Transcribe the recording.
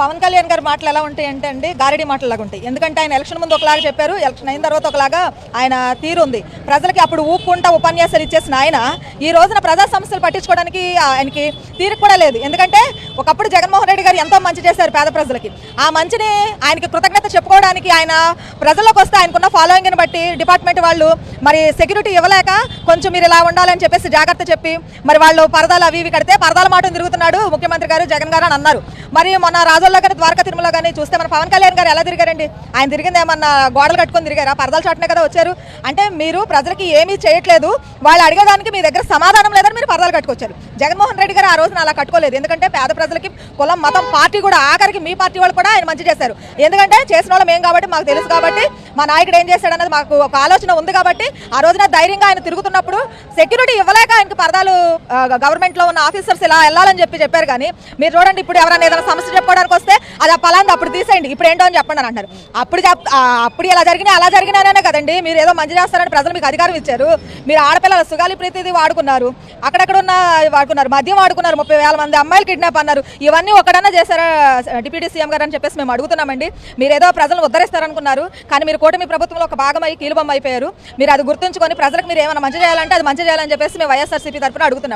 పవన్ కళ్యాణ్ గారి మాటలు ఎలా ఉంటాయి అంటే అండి గారడీ మాటలాగా ఉంటాయి. ఎందుకంటే ఆయన ఎలక్షన్ ముందు ఒకలాగా చెప్పారు ఎలక్షన్ అయిన తర్వాత ఒకలాగా ఆయన తీరు ఉంది. ప్రజలకి అప్పుడు ఊపుకుంటా ఉపన్యాసాలు ఇచ్చేసిన ఆయన ఈ రోజున ప్రజా సమస్యలు పట్టించుకోవడానికి ఆయనకి తీరు కూడా లేదు. ఎందుకంటే ఒకప్పుడు జగన్మోహన్ రెడ్డి గారు ఎంతో మంచి చేశారు పేద ప్రజలకి. ఆ మంచిని ఆయనకి కృతజ్ఞత చెప్పుకోవడానికి ఆయన ప్రజల్లోకి వస్తే ఆయనకున్న ఫాలోయింగ్ని బట్టి డిపార్ట్మెంట్ వాళ్ళు మరి సెక్యూరిటీ ఇవ్వలేక కొంచెం మీరు ఇలా ఉండాలని చెప్పేసి జాగ్రత్త చెప్పి మరి వాళ్ళు పరదాలు అవి ఇవి కడితే పరదాల మాట తిరుగుతున్నాడు ముఖ్యమంత్రి గారు జగన్ గారు అని అన్నారు. మరి మొన్న రాజుల్లో కానీ ద్వారకా తిరుమల కానీ చూస్తే మన పవన్ కళ్యాణ్ గారు ఎలా తిరిగారండి? ఆయన తిరిగింది ఏమన్నా గోడలు కట్టుకొని తిరిగారా? పరదాల చాటునే కదా వచ్చారు. అంటే మీరు ప్రజలకి ఏమీ చేయట్లేదు. వాళ్ళు అడిగేదానికి మీ దగ్గర సమాధానం లేదని మీరు పరదాలు కట్టుకొచ్చారు. జగన్మోహన్ రెడ్డి గారు ఆ రోజున అలా కట్టుకోలేదు. ఎందుకంటే పేద ప్రజలకి కులం మతం పార్టీ కూడా ఆఖరికి మీ పార్టీ వాళ్ళు కూడా ఆయన మంచి చేశారు. ఎందుకంటే చేసిన వాళ్ళం ఏం కాబట్టి మాకు తెలుసు కాబట్టి మా నాయకుడు ఏం చేశాడు అన్నది మాకు ఒక ఆలోచన ఉంది కాబట్టి ఆ రోజున ధైర్యంగా ఆయన తిరుగుతున్నప్పుడు సెక్యూరిటీ ఇవ్వలేక ఆయనకు పరదాలు గవర్నమెంట్లో ఉన్న ఆఫీసర్స్ ఇలా వెళ్ళాలని చెప్పి చెప్పారు కానీ మీరు చూడండి ఇప్పుడు ఎవరైనా ఏదైనా సమస్య చెప్పుకోవడానికి వస్తే అది ఆ పలాంది అప్పుడు తీసేయండి. ఇప్పుడు ఏంటో అని చెప్పండి అని అంటారు. అప్పుడు అప్పుడు ఇలా జరిగినా అలా జరిగినానే కదండి. మీరు ఏదో మంచి చేస్తారని ప్రజలు మీకు అధికారం ఇచ్చారు. మీరు ఆడపిల్లల సుగాలి ప్రీతిది వాడుకున్నారు. అక్కడక్కడ ఉన్న వాడుకున్నారు. మద్యం వాడుకున్నారు ముప్పై వేల మంది అమ్మాయిలు కిడ్నాప్ అన్నారు. ఇవన్నీ ఒకడన్నా చేశారా డిప్యూటీ సీఎం గారు అని చెప్పేసి మేము అడుగుతున్నామండి. మీరు ఏదో ప్రజలను ఉద్ధరిస్తారనుకున్నారు. కానీ మీరు కూటమి ప్రభుత్వంలో ఒక భాగమై కీలుబొమ్మ అయిపోయారు మీరు అది గుర్తుంచుకొని ప్రజలకు మీరు ఏమైనా మంచి చేయాలంటే అది మంచి చేయాలని చెప్పేసి మేము వైఎస్ఆర్సీపీ తరఫున అడుగుతున్నాం.